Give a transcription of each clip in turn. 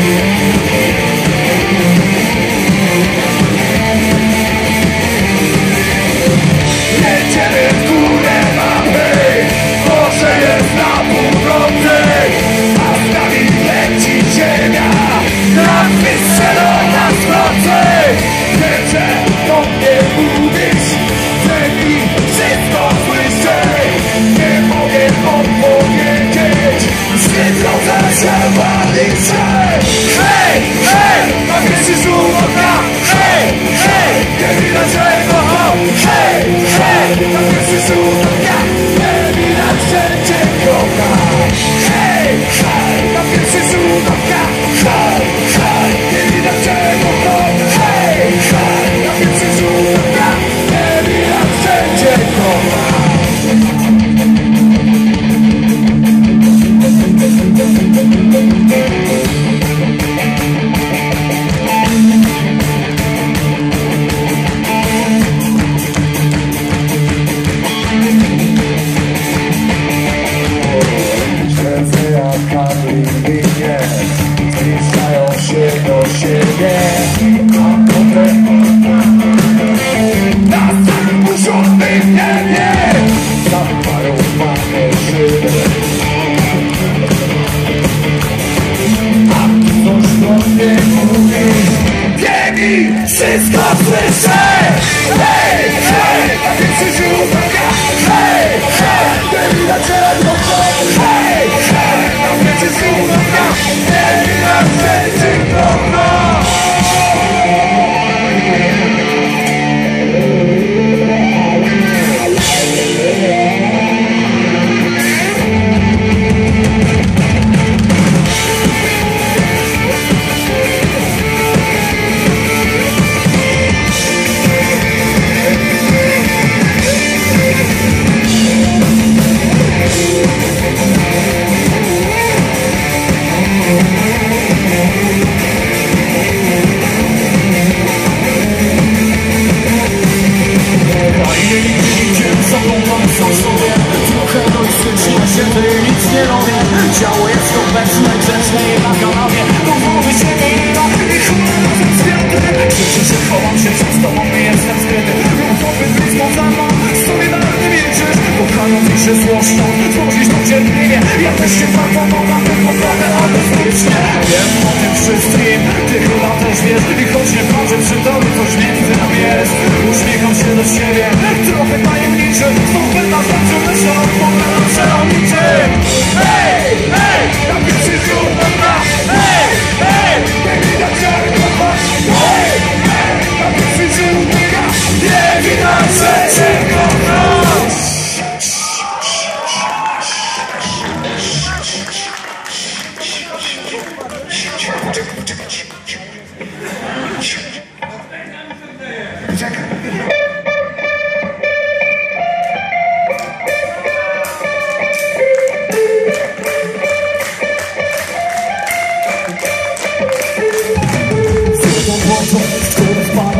Música Wiem o tym wszystkim, ty chyba też wiesz I choć nie patrzę przy tobie, coś między nami jest. Uśmiecham się do siebie, trochę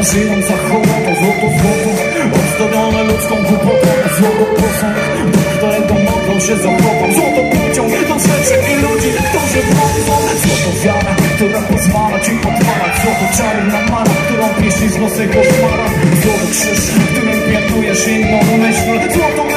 żyjąca hołota Złoto, złoto, ozdobione ludzką głupotą Złoto posąg, do którego mogą się zakopać Złoto pociąg do rzeczy i ludzi, którzy błądzą Złoto wiara, która pozwala ci odpalać. Złoto czarna mara, którą pieścisz w nosy koszmara. Złoto krzyż, którym piętujesz inną myśl. Złoto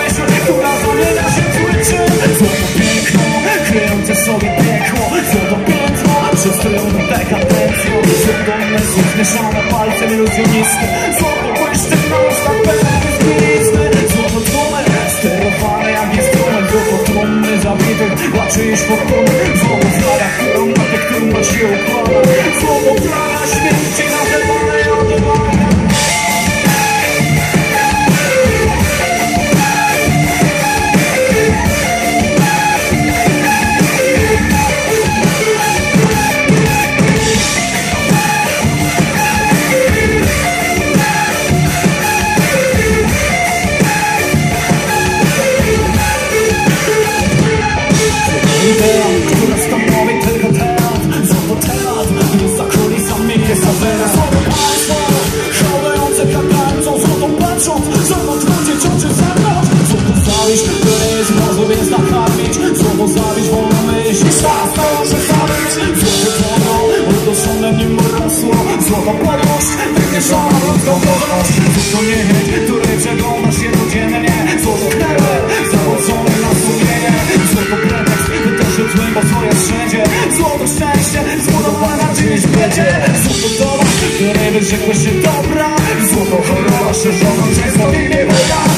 Держала пальцями у місце Зовні пиште просто без місце Золотуми, стеровали, а місто Любо трон не завіти, плачуєш по zawiść, wolno myśl, świat może zabić Złoto wodą, uduszone w nim rosło Złoto podłość, wymieszana ludzką godność Złoto niechęć, której przeglądasz się codziennie Złoto chlebę, założone na sumienie. Złoto pretekst, żyć złym, bo jest wszędzie. Złoto szczęście, zbudowane na czyjeś biedzie Złoto doba, której wyrzekłeś się dobra. Złoto choroba, szerzona często i nie woda